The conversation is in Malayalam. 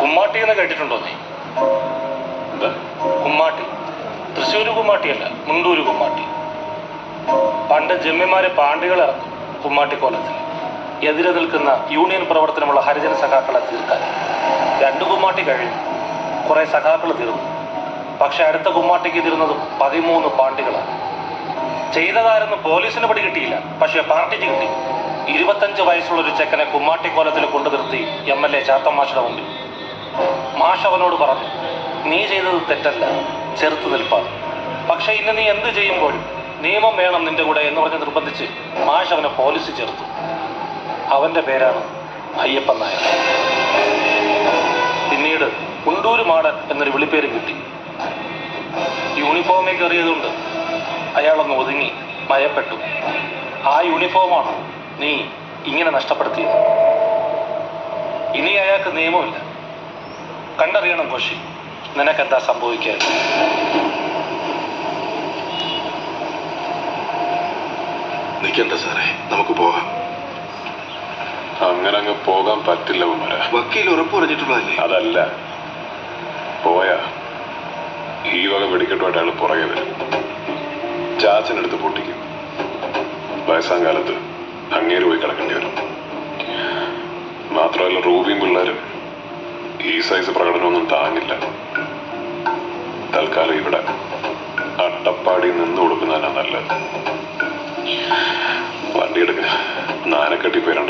കുമ്മാട്ടി എന്ന് കേട്ടിട്ടുണ്ടോ നീ? കുമ്മാട്ടി? തൃശ്ശൂർ കുമ്മാട്ടിയല്ല മുണ്ടൂര് കുമ്മാട്ടി. പണ്ട് ജമ്മിമാരെ പാണ്ടികളെ ഇറക്കും കുമ്മാട്ടി കോലത്തിൽ. എതിരെ നിൽക്കുന്ന യൂണിയൻ പ്രവർത്തനമുള്ള ഹരിജന സഖാക്കളെ തീർക്കാൻ. രണ്ട് കുമ്മാട്ടി കഴിഞ്ഞു കുറെ സഖാക്കൾ തീർന്നു പക്ഷെ അടുത്ത കുമ്മാട്ടിക്ക് തീർന്നത് പതിമൂന്ന് പാണ്ടികളാണ് ചെയ്തതാരെന്ന് പോലീസിന് പിടി കിട്ടിയില്ല പക്ഷെ പാർട്ടിക്ക് കിട്ടി. ഇരുപത്തഞ്ച് വയസ്സുള്ള ഒരു ചെക്കനെ കുമ്മാട്ടിക്കോലത്തിൽ കൊണ്ടു നിർത്തി എം എൽ എ ചാത്തമാഷയുടെ മുമ്പിൽ. മാഷ് അവനോട് പറഞ്ഞു നീ ചെയ്തത് തെറ്റല്ല ചെറുത്തു നിൽപ്പാ. പക്ഷേ ഇന്ന് നീ എന്ത് ചെയ്യുമ്പോഴും നിയമം വേണം നിന്റെ കൂടെ എന്ന് പറഞ്ഞ് നിർബന്ധിച്ച് മാഷ് അവനെ പോലീസ് ചേർത്തു. അവന്റെ പേരാണ് അയ്യപ്പൻ നായർ. പിന്നീട് ഉണ്ടൂര് മാടൻ എന്നൊരു വിളിപ്പേര് കിട്ടി. യൂണിഫോമിൽ കയറിയതുകൊണ്ട് അയാളൊന്ന് ഒതുങ്ങി ഭയപ്പെട്ടു. ആ യൂണിഫോമാണ് നീ ഇങ്ങനെ നഷ്ടപ്പെടുത്തിയത്? ഇനി അയാൾക്ക് നിയമമില്ല. കണ്ടറിയണം കോശി. നിനക്കെന്താ സംഭവിക്കാൻ? നിൽക്കണ്ട സാറേ നമുക്ക് പോകാം. അങ്ങനെ അങ്ങ് പോകാൻ പറ്റില്ല ഉമ്മര വക്കീൽ ഉറപ്പ് പറഞ്ഞിട്ടുള്ളതല്ലേ? അതല്ല. പോയാ ഈ വക വെടിക്കെട്ടുമായിട്ട് അയാൾ പുറകെ വരും. ചാച്ചനെടുത്ത് പൊട്ടിക്കും. വയസ്സാം കാലത്ത് അങ്ങേര് പോയി കിടക്കേണ്ടി വരും. മാത്രമല്ല റൂബിയും പിള്ളേരും ഈ സൈസ് പ്രകടനമൊന്നും താങ്ങില്ല. തൽക്കാലം ഇവിടെ. അട്ടപ്പാടി നിന്ന് കൊടുക്കുന്നതന്നെ നല്ലത്. വണ്ടി എടുക്ക. നാനക്കെട്ടി കഴിക്കണം